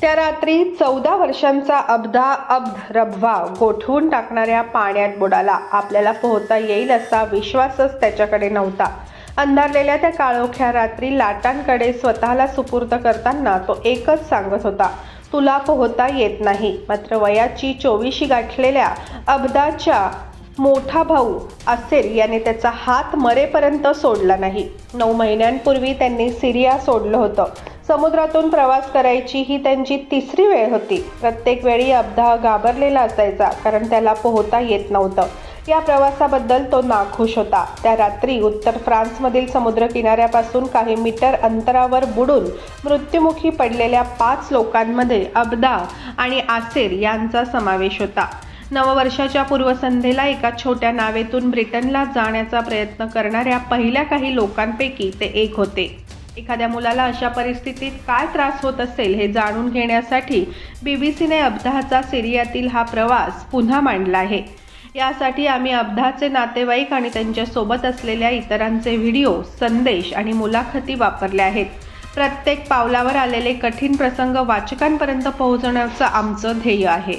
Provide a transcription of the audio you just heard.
त्या रात्री चौदा वर्षांचा अब्धा अब्ध रभवा गोठवून टाकणाऱ्या पाण्यात बुडाला. आपल्याला पोहता येईल असा विश्वासच त्याच्याकडे नव्हता. अंधारलेल्या त्या काळोख्या रात्री लाटांकडे स्वतःला सुपूर्द करताना तो एकच सांगत होता तुला पोहता येत नाही मात्र वयाची चोवीशी गाठलेल्या अब्दाच्या मोठा भाऊ असेल याने त्याचा हात मरेपर्यंत सोडला नाही. नऊ महिन्यांपूर्वी त्यांनी सिरिया सोडलं होतं. समुद्रातून प्रवास करायची ही त्यांची तिसरी वेळ होती. प्रत्येक वेळी अब्दा घाबरलेला असायचा कारण त्याला पोहता येत नव्हतं. या प्रवासाबद्दल तो नाखुश होता. त्या रात्री उत्तर फ्रान्समधील समुद्र किनाऱ्यापासून काही मीटर अंतरावर बुडून मृत्युमुखी पडलेल्या पाच लोकांमध्ये अब्दा आणि आसेर यांचा समावेश होता. नववर्षाच्या पूर्वसंध्येला एका छोट्या नावेतून ब्रिटनला जाण्याचा प्रयत्न करणाऱ्या पहिल्या काही लोकांपैकी ते एक होते. एखाद्या मुलाला अशा परिस्थितीत काय त्रास होत असेल हे जाणून घेण्यासाठी बी बी सीने अब्दाचा सिरियातील हा प्रवास पुन्हा मांडला आहे. यासाठी आम्ही अब्दाचे नातेवाईक आणि त्यांच्यासोबत असलेल्या इतरांचे व्हिडिओ संदेश आणि मुलाखती वापरल्या आहेत. प्रत्येक पावलावर आलेले कठीण प्रसंग वाचकांपर्यंत पोहोचण्याचं आमचं ध्येय आहे.